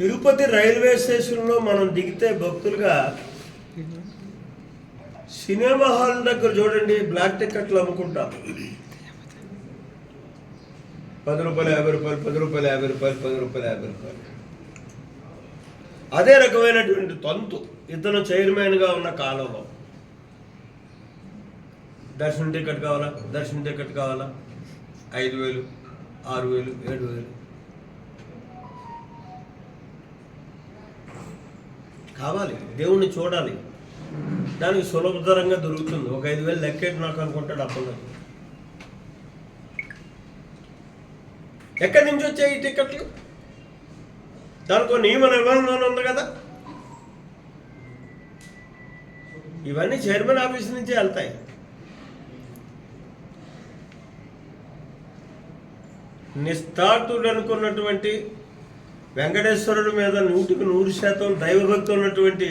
Tirupati railway స్టేషన్లో మనం దిగితే భక్తులుగా సినిమా హాల్ దగ్గర చూడండి బ్లాక్ టికెట్లు అమ్ముకుంటాం. పది రూపాయలు యాభై రూపాయలు పది రూపాయలు యాభై రూపాయలు పది రూపాయలు యాభై రూపాయలు. అదే రకమైనటువంటి తంతు ఇతను చైర్మన్గా ఉన్న కాలంలో. దర్శన టికెట్ కావాలా? దర్శన టికెట్ కావాలా? ఐదు వేలు ఆరు వేలు ఏడు వేలు. కావాలి. దేవుణ్ణి చూడాలి. దానికి సులభతరంగా దొరుకుతుంది. ఒక ఐదు వేలు లెక్కెట్టి నాకు అనుకుంటాడు అప్పుడు ఎక్కడి నుంచి వచ్చాయి ఈ టికెట్లు దానికి నియమ నిబంధన ఉంది కదా? ఇవన్నీ చైర్మన్ ఆఫీస్ నుంచే వెళ్తాయి. నిస్తార్థుడు అనుకున్నటువంటి వెంకటేశ్వరుడు మీద నూటికి నూరు శాతం దైవభక్తి ఉన్నటువంటి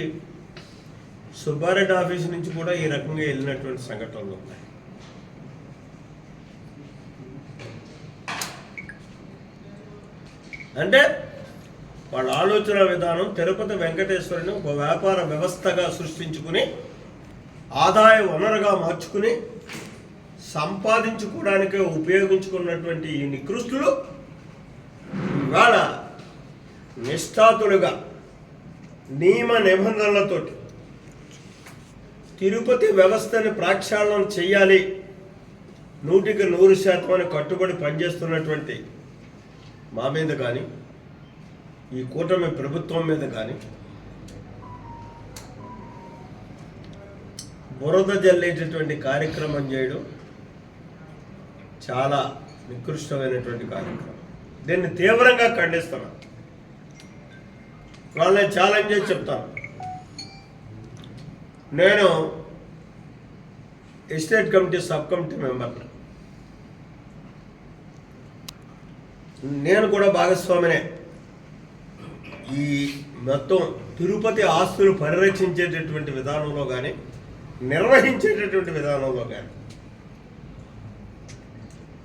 సుబ్బారెడ్డి ఆఫీస్ నుంచి కూడా ఈ రకంగా వెళ్ళినటువంటి సంఘటనలు ఉన్నాయి. అంటే వాళ్ళ ఆలోచన విధానం తిరుపతి వెంకటేశ్వరుని ఒక వ్యాపార వ్యవస్థగా సృష్టించుకుని ఆదాయ వనరుగా మార్చుకుని సంపాదించుకోవడానికే ఉపయోగించుకున్నటువంటి ఈ నికృష్టులు ఇవాళ నిష్ఠాతులుగా నియమ నిబంధనలతోటి తిరుపతి వ్యవస్థని ప్రక్షాళన చేయాలి నూటికి నూరు శాతం అని కట్టుబడి పనిచేస్తున్నటువంటి మా మీద కానీ ఈ కూటమి ప్రభుత్వం మీద కానీ బురద జల్లేటటువంటి కార్యక్రమం చేయడం చాలా నికృష్టమైనటువంటి కార్యక్రమం. దీన్ని తీవ్రంగా ఖండిస్తున్నాను వాళ్ళని ఛాలెంజ్ చేసి చెప్తాను. నేను ఎస్టేట్ కమిటీ సబ్ కమిటీ మెంబర్ని నేను కూడా భాగస్వామినే. ఈ మొత్తం తిరుపతి ఆస్తులు పరిరక్షించేటటువంటి విధానంలో కానీ నిర్వహించేటటువంటి విధానంలో కానీ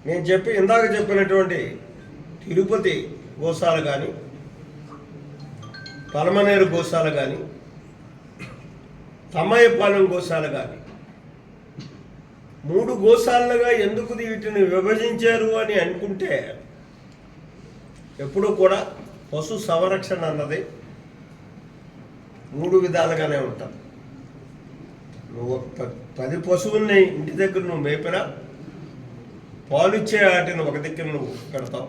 నేను చెప్పి ఇందాక చెప్పినటువంటి తిరుపతి గోశాల కానీ పలమనేరు గోశాల కానీ తమ్మయ్యపాలెం గోశాల కానీ మూడు గోశాలలుగా ఎందుకు వీటిని విభజించారు అని అనుకుంటే ఎప్పుడూ కూడా పశు సంరక్షణ అన్నది మూడు విధాలుగానే ఉంటాం. నువ్వు పది పశువుల్ని ఇంటి దగ్గర నువ్వు మేపినా పాలిచ్చే వాటిని ఒక దిక్కున నువ్వు పెడతావు.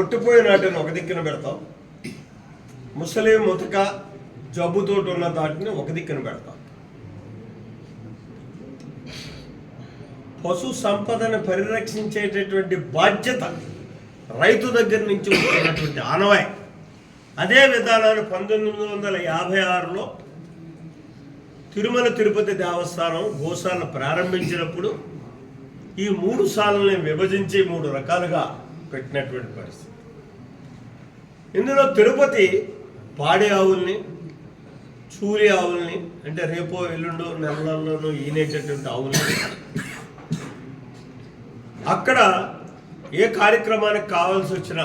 ఒట్టిపోయిన వాటిని ఒక దిక్కున పెడతావు. ముసలి ముతక జబ్బుతోటి ఉన్న దాటిని ఒక దిక్కున పెడతాం. పశు సంపదను పరిరక్షించేటటువంటి బాధ్యత రైతు దగ్గర నుంచి వస్తున్నటువంటి ఆనవాయి. అదే విధానాన్ని పంతొమ్మిది వందల యాభై ఆరులో తిరుమల తిరుపతి దేవస్థానం గోశాలను ప్రారంభించినప్పుడు ఈ మూడు సార్లని విభజించి మూడు రకాలుగా పెట్టినటువంటి పరిస్థితి. ఇందులో తిరుపతి పాడి ఆవుల్ని చూరి ఆవుల్ని అంటే రేపో ఎల్లుండో నెలల్లోనూ ఈనేటటువంటి ఆవుల్ని అక్కడ ఏ కార్యక్రమానికి కావాల్సి వచ్చినా